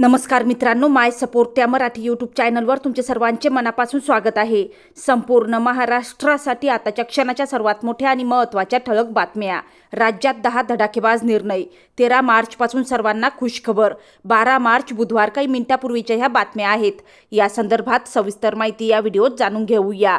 नमस्कार मित्रांनो माय सपोर्ट त्या मराठी यूट्यूब चॅनलवर तुमचे सर्वांचे मनापासून स्वागत आहे. संपूर्ण महाराष्ट्रासाठी आताच्या क्षणाच्या सर्वात मोठ्या आणि महत्त्वाच्या ठळक बातम्या. राज्यात दहा धडाकेबाज निर्णय तेरा मार्चपासून सर्वांना खुशखबर बारा मार्च बुधवार काही मिनिटापूर्वीच्या ह्या बातम्या आहेत. या संदर्भात सविस्तर माहिती या व्हिडिओत जाणून घेऊया.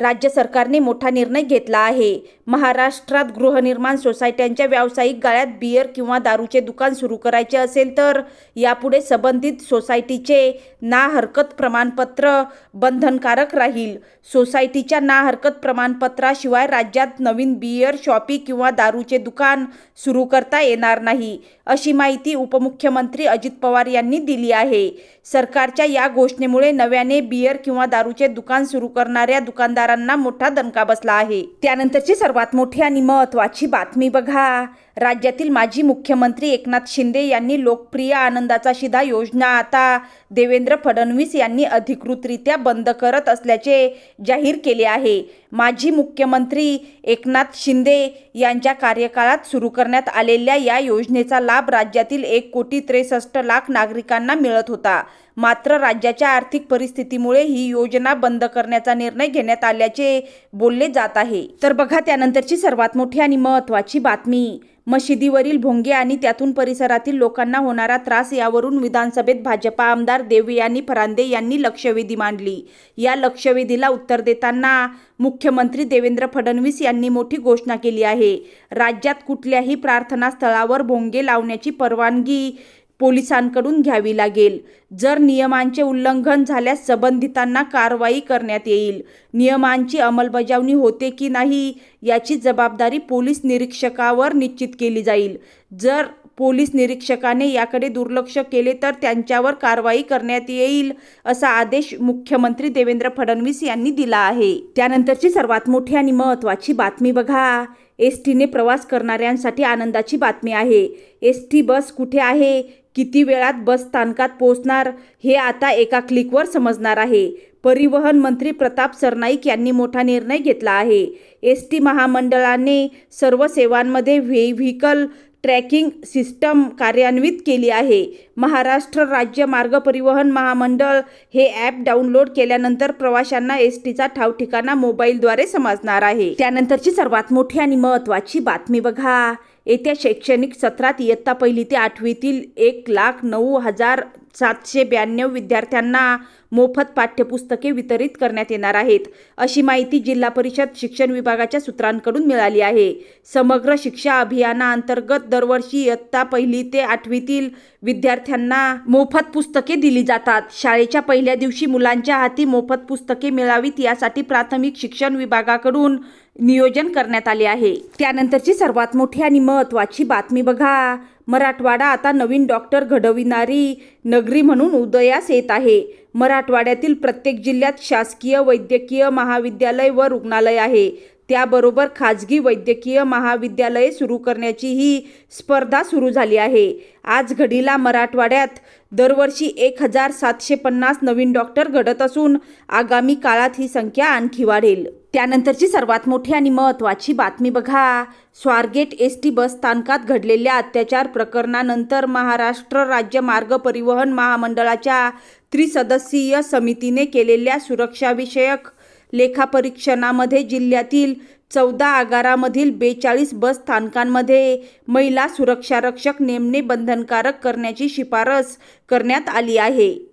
राज्य सरकारने मोठा निर्णय घेतला आहे. महाराष्ट्रात गृहनिर्माण सोसायट्यांच्या व्यावसायिक गाळ्यात बियर किंवा दारूचे दुकान सुरू करायचे असेल तर यापुढे संबंधित सोसायटीचे ना हरकत प्रमाणपत्र बंधनकारक राहील. सोसायटीच्या ना हरकत प्रमाणपत्राशिवाय राज्यात नवीन बियर शॉपी किंवा दारूचे दुकान सुरू करता येणार नाही अशी माहिती उपमुख्यमंत्री अजित पवार यांनी दिली आहे. सरकारच्या या घोषणेमुळे नव्याने बियर किंवा दारूचे दुकान सुरू करणाऱ्या दुकानदार दुकानदारांना मोठा दणका बसला आहे. त्यानंतरची सर्वात मोठी आणि महत्त्वाची बातमी बघा. राज्यातील माजी मुख्यमंत्री एकनाथ शिंदे यांनी लोकप्रिय आनंदाचा शिधा योजना आता देवेंद्र फडणवीस यांनी अधिकृतरित्या बंद करत असल्याचे जाहीर केले आहे. माजी मुख्यमंत्री एकनाथ शिंदे यांच्या कार्यकाळात सुरू करण्यात आलेल्या या योजनेचा लाभ राज्यातील एक कोटी त्रेसष्ट लाख नागरिकांना मिळत होता. मात्र राज्याच्या आर्थिक परिस्थितीमुळे ही योजना बंद करण्याचा निर्णय घेण्यात आल्याचे बोलले जात आहे. तर बघा त्यानंतरची सर्वात मोठी आणि महत्त्वाची बातमी. मशिदीवरील भोंगे आणि त्यातून परिसरातील लोकांना होणारा त्रास यावरून विधानसभेत भाजपा आमदार देवयानी फरांदे यांनी लक्षवेधी मांडली. या लक्षवेधीला उत्तर देताना मुख्यमंत्री देवेंद्र फडणवीस यांनी मोठी घोषणा केली आहे. राज्यात कुठल्याही प्रार्थनास्थळावर भोंगे लावण्याची परवानगी पोलिसांकडून घ्यावी लागेल. जर नियमांचे उल्लंघन झाल्यास संबंधितांना कारवाई करण्यात येईल. नियमांची अंमलबजावणी होते की नाही याची जबाबदारी पोलीस निरीक्षकावर निश्चित केली जाईल. जर पोलीस निरीक्षकाने याकडे दुर्लक्ष केले तर त्यांच्यावर कारवाई करण्यात येईल असा आदेश मुख्यमंत्री देवेंद्र फडणवीस यांनी दिला आहे. त्यानंतरची सर्वात मोठी आणि महत्त्वाची बातमी बघा. एस टीने प्रवास करणाऱ्यांसाठी आनंदाची बातमी आहे. एस टी बस कुठे आहे? किती वेळात बस स्थानकात पोहोचणार हे आता एका क्लिकवर समजणार आहे. परिवहन मंत्री प्रताप सरनाईक यांनी मोठा निर्णय घेतला आहे. एस टी महामंडळाने सर्व सेवांमध्ये व्हेव्हिकल ट्रॅकिंग सिस्टम कार्यान्वित केली आहे. महाराष्ट्र राज्य मार्ग परिवहन महामंडळ हे ॲप डाउनलोड केल्यानंतर प्रवाशांना एस टीचा ठाव ठिकाणा मोबाईलद्वारे समजणार आहे. त्यानंतरची सर्वात मोठी आणि महत्त्वाची बातमी बघा. येत्या शैक्षणिक सत्रात इयत्ता पहिली ते आठवीतील एक लाख नऊ हजार सातशे ब्याण्णव विद्यार्थ्यांना मोफत पाठ्यपुस्तके वितरित करण्यात येणार आहेत. अशी माहिती जिल्हा परिषद शिक्षण विभागाच्या सूत्रांकडून मिळाली आहे. समग्र शिक्षा अभियानाअंतर्गत दरवर्षी इयत्ता पहिली ते आठवीतील विद्यार्थ्यांना मोफत पुस्तके दिली जातात. शाळेच्या पहिल्या दिवशी मुलांच्या हाती मोफत पुस्तके मिळावीत यासाठी प्राथमिक शिक्षण विभागाकडून नियोजन करण्यात आले आहे. त्यानंतरची सर्वात मोठी आणि महत्त्वाची बातमी बघा. मराठवाडा आता नवीन डॉक्टर घडविणारी नगरी म्हणून उदयास येत आहे. मराठवाड्यातील प्रत्येक जिल्ह्यात शासकीय वैद्यकीय महाविद्यालय व रुग्णालय आहे. त्याबरोबर खाजगी वैद्यकीय महाविद्यालये सुरू करण्याची ही स्पर्धा सुरू झाली आहे. आज घडीला मराठवाड्यात दरवर्षी एक हजार सातशे पन्नास नवीन डॉक्टर घडत असून आगामी काळात ही संख्या आणखी वाढेल. त्यानंतरची सर्वात मोठी आणि महत्त्वाची बातमी बघा. स्वारगेट एस टी बस स्थानकात घडलेल्या अत्याचार प्रकरणानंतर महाराष्ट्र राज्य मार्ग परिवहन महामंडळाच्या त्रिसदस्यीय समितीने केलेल्या सुरक्षाविषयक लेखापरीक्षणामध्ये जिल्ह्यातील चौदा आगारामधील बेचाळीस बस स्थानकांमध्ये महिला सुरक्षारक्षक नेमणे बंधनकारक करण्याची शिफारस करण्यात आली आहे.